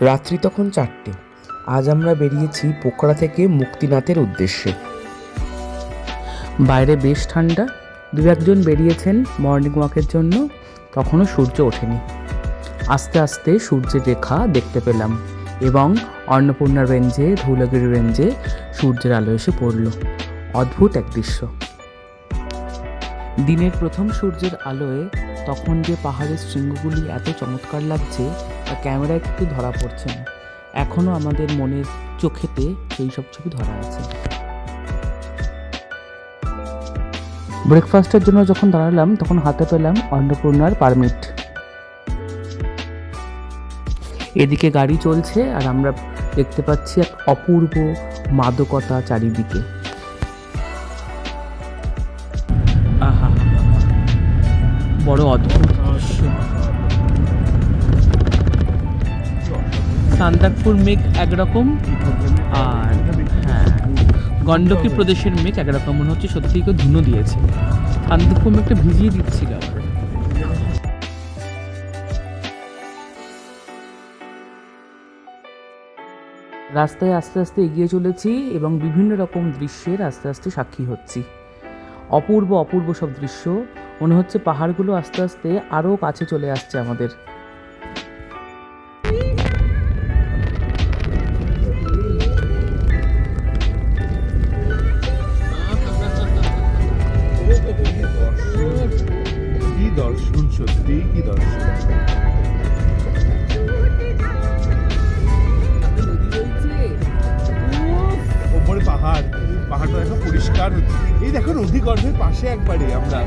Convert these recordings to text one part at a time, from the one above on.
রাত্রি তখন চারটে। আজ আমরা বেরিয়েছি পোখরা থেকে মুক্তিনাথের উদ্দেশ্যে। বাইরে বেশ ঠান্ডা। দু একজন বেরিয়েছেন মর্নিং ওয়াকের জন্য। তখনও সূর্য ওঠেনি। আস্তে আস্তে সূর্যের রেখা দেখতে পেলাম এবং অন্নপূর্ণা রেঞ্জে ধৌলগিরি রেঞ্জে সূর্যের আলো এসে পড়ল। অদ্ভুত এক দৃশ্য। দিনের প্রথম সূর্যের আলোয় তখন যে পাহাড়ের শৃঙ্গগুলি এত চমৎকার লাগছে ক্যামেরায় কিন্তু ধরা পড়ছে না। এখনও আমাদের মনের চোখেতে সেই সব ছবি ধরা আছে। ব্রেকফাস্টের জন্য যখন দাঁড়ালাম, তখন হাতে পেলাম অন্নপূর্ণার পারমিট এদিকে গাড়ি চলছে আর আমরা দেখতে পাচ্ছি এক অপূর্ব মাদকতা চারিদিকে। বড় অদ্ভুত। সান্দাকপুর মেঘ একরকম, আর হ্যাঁ গণ্ডকী প্রদেশের মেঘ একরকম, মনে হচ্ছে সত্যিই কেউ ধুনো দিয়েছে। সান্দাকপুর মেঘটা ভিজিয়ে দিচ্ছিল। রাস্তায় আস্তে আস্তে এগিয়ে চলেছি এবং বিভিন্ন রকম দৃশ্যের আস্তে আস্তে সাক্ষী হচ্ছি। অপূর্ব অপূর্ব সব দৃশ্য। মনে হচ্ছে পাহাড়গুলো আস্তে আস্তে আরও কাছে চলে আসছে আমাদের। পাহাড়টা দেখো পরিষ্কার হচ্ছে। এই দেখো নদী গর্ভের পাশে একবারে আমরা।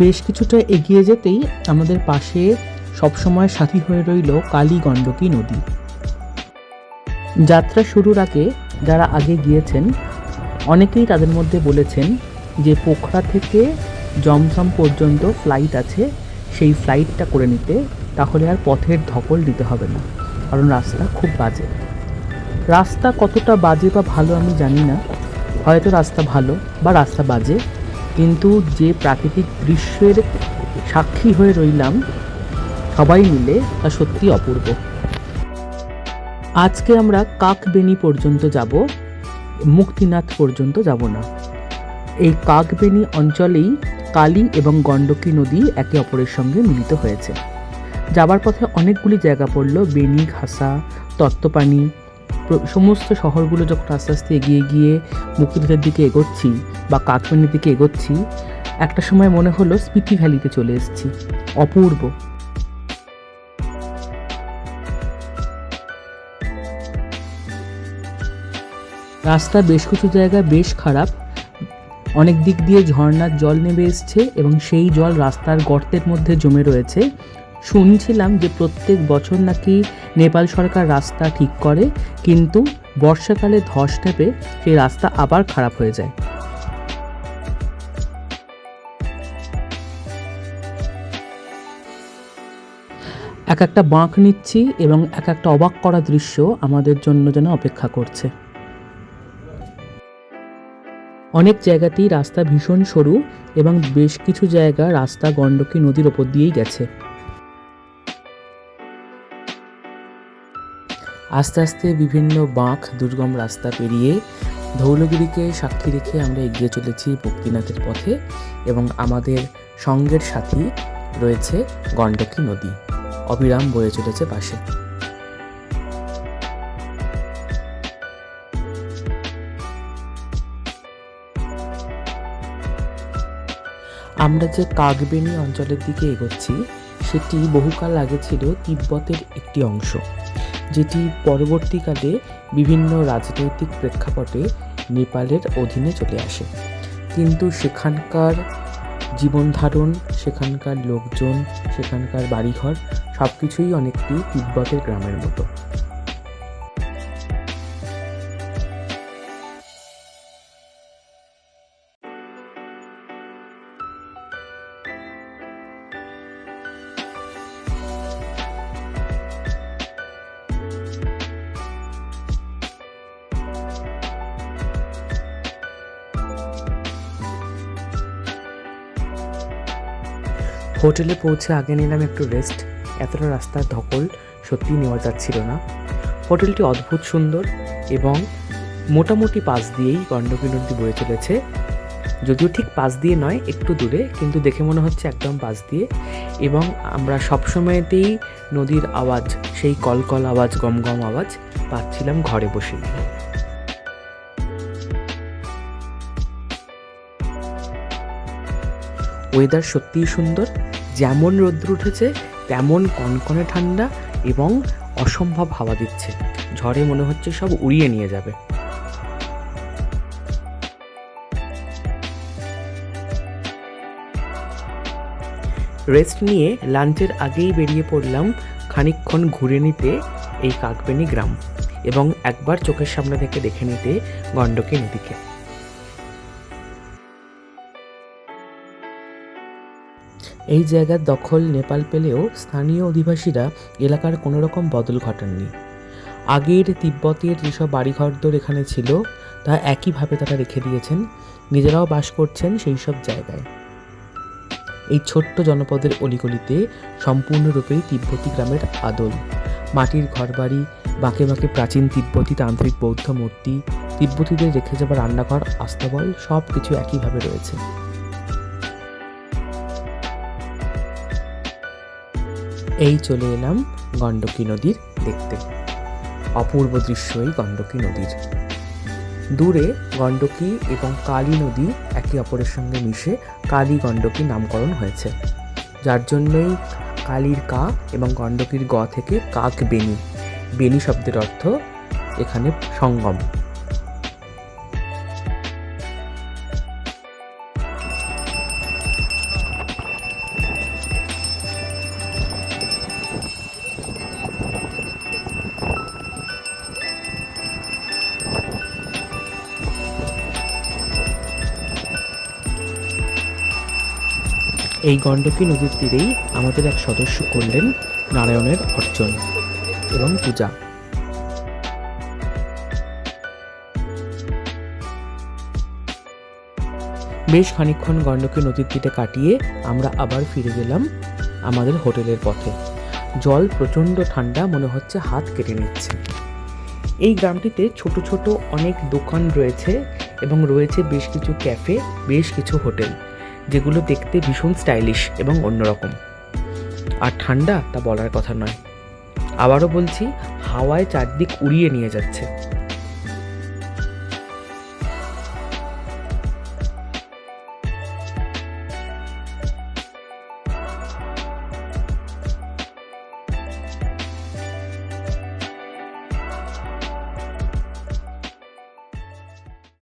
বেশ কিছুটা এগিয়ে যেতেই আমাদের পাশে সবসময় সাথী হয়ে রইল কালী গণ্ডকী নদী। যাত্রা শুরুর আগে যারা আগে গিয়েছেন, অনেকেই তাদের মধ্যে বলেছেন যে পোখরা থেকে জমজম পর্যন্ত ফ্লাইট আছে, সেই ফ্লাইটটা করে নিতে তাহলে আর পথের ধকল দিতে হবে না, কারণ রাস্তা খুব বাজে। রাস্তা কতটা বাজে বা ভালো আমি জানি না, হয়তো রাস্তা ভালো বা রাস্তা বাজে, কিন্তু যে প্রাকৃতিক দৃশ্যের সাক্ষী হয়ে রইলাম, সবাই মিলে তা সত্যি অপূর্ব। আজকে আমরা কাকবেনি পর্যন্ত যাব, মুক্তিনাথ পর্যন্ত যাব না। এই কাকবেনি অঞ্চলেই কালী এবং গণ্ডকী নদী একে অপরের সঙ্গে মিলিত হয়েছে। যাবার পথে অনেকগুলি জায়গা পড়ল বেনি ঘাসা তত্ত্বপানি সমস্ত শহরগুলো যখন আস্তে আস্তে এগিয়ে গিয়ে মুক্তিনাথের দিকে এগোচ্ছি বা কাকবেনির দিকে এগোচ্ছি, একটা সময় মনে হলো স্পিতি ভ্যালিতে চলে এসেছি, অপূর্ব। রাস্তা বেশ কিছু জায়গা বেশ খারাপ অনেক দিক দিয়ে ঝর্ণার জল নেমে এসছে এবং সেই জল রাস্তার গর্তের মধ্যে জমে রয়েছে। শুনছিলাম যে প্রত্যেক বছর নাকি নেপাল সরকার রাস্তা ঠিক করে, কিন্তু বর্ষাকালে ধস নেপে সেই রাস্তা আবার খারাপ হয়ে যায়। এক একটা বাঁক নিচ্ছি এবং এক একটা অবাক করা দৃশ্য আমাদের জন্য যেন অপেক্ষা করছে। অনেক জায়গাতেই রাস্তা ভীষণ সরু এবং বেশ কিছু জায়গা রাস্তা গণ্ডকী নদীর ওপর দিয়েই গেছে। আস্তে আস্তে বিভিন্ন বাঁক, দুর্গম রাস্তা পেরিয়ে ধৌলগিরিকে সাক্ষী রেখে আমরা এগিয়ে চলেছি ভক্তিনাথের পথে এবং আমাদের সঙ্গের সাথী রয়েছে গণ্ডকী নদী। অবিরাম বয়ে চলেছে পাশে। আমরা যে কাগবেনি অঞ্চলের দিকে এগোচ্ছি, সেটি বহুকাল আগে ছিল তিব্বতের একটি অংশ, যেটি পরবর্তীকালে বিভিন্ন রাজনৈতিক প্রেক্ষাপটে নেপালের অধীনে চলে আসে। কিন্তু সেখানকার জীবনধারণ, সেখানকার লোকজন, সেখানকার বাড়িঘর সব কিছুই অনেকটি তিব্বতের গ্রামের মতো। হোটেলে পৌঁছে আগে নিলাম একটু রেস্ট এতটা রাস্তার ধকল সত্যিই নেওয়া যাচ্ছিল না। হোটেলটি অদ্ভুত সুন্দর এবং মোটামুটি পাশ দিয়েই গণ্ডকী নদী বয়ে চলেছে। যদিও ঠিক পাশ দিয়ে নয়, একটু দূরে, কিন্তু দেখে মনে হচ্ছে একদম পাশ দিয়ে। এবং আমরা সবসময়তেই নদীর আওয়াজ, সেই কলকল আওয়াজ গম গম আওয়াজ পাচ্ছিলাম ঘরে বসে। ওয়েদার সত্যিই সুন্দর যেমন রোদ্র উঠেছে, তেমন কনকনে ঠান্ডা এবং অসম্ভব হাওয়া দিচ্ছে। ঝড়ে মনে হচ্ছে সব উড়িয়ে নিয়ে যাবে। রেস্ট নিয়ে লাঞ্চের আগেই বেরিয়ে পড়লাম খানিকক্ষণ ঘুরে নিতে এই কাকবেনি গ্রাম এবং একবার চোখের সামনে থেকে দেখে নিতে গণ্ডকী নদীকে। এই জায়গার দখল নেপাল পেলেও স্থানীয় অধিবাসীরা এলাকার কোনো রকম বদল ঘটাননি। আগের তিব্বতের যেসব বাড়িঘরদোর এখানে ছিল, তা একইভাবে তারা রেখে দিয়েছেন, নিজেরাও বাস করছেন সেই সব জায়গায়। এই ছোট্ট জনপদের অলিগলিতে সম্পূর্ণরূপেই তিব্বতী গ্রামের আদল। মাটির ঘরবাড়ি, বাঁকে বাঁকে প্রাচীন তিব্বতী তান্ত্রিক বৌদ্ধ মূর্তি, তিব্বতীদের রেখে যাওয়া রান্নাঘর, আস্তাবল সব কিছু একইভাবে রয়েছে। এই চলে এলাম গণ্ডকী নদীর দেখতে। অপূর্ব দৃশ্য এই গণ্ডকী নদীর। দূরে গণ্ডকী এবং কালী নদী একে অপরের সঙ্গে মিশে কালী গণ্ডকী নামকরণ হয়েছে। যার জন্যই কালীর কা এবং গণ্ডকীর গ থেকে কাক বেনি বেনি শব্দের অর্থ এখানে সঙ্গম। এই গণ্ডকী নদীর তীরেই আমাদের এক সদস্য করলেন নারায়ণের অর্চন এবং পূজা। বেশ খানিকক্ষণ গণ্ডকী নদীর তীরে কাটিয়ে আমরা আবার ফিরে গেলাম আমাদের হোটেলের পথে। জল প্রচণ্ড ঠান্ডা মনে হচ্ছে হাত কেটে নিচ্ছে। এই গ্রামটিতে ছোট ছোট অনেক দোকান রয়েছে এবং রয়েছে বেশ কিছু ক্যাফে, বেশ কিছু হোটেল। যেগুলো দেখতে ভীষণ স্টাইলিশ এবং অন্যরকম। আর ঠান্ডা তা বলার কথা নয়। আবারও বলছি, হাওয়ায় চারদিক উড়িয়ে নিয়ে যাচ্ছে।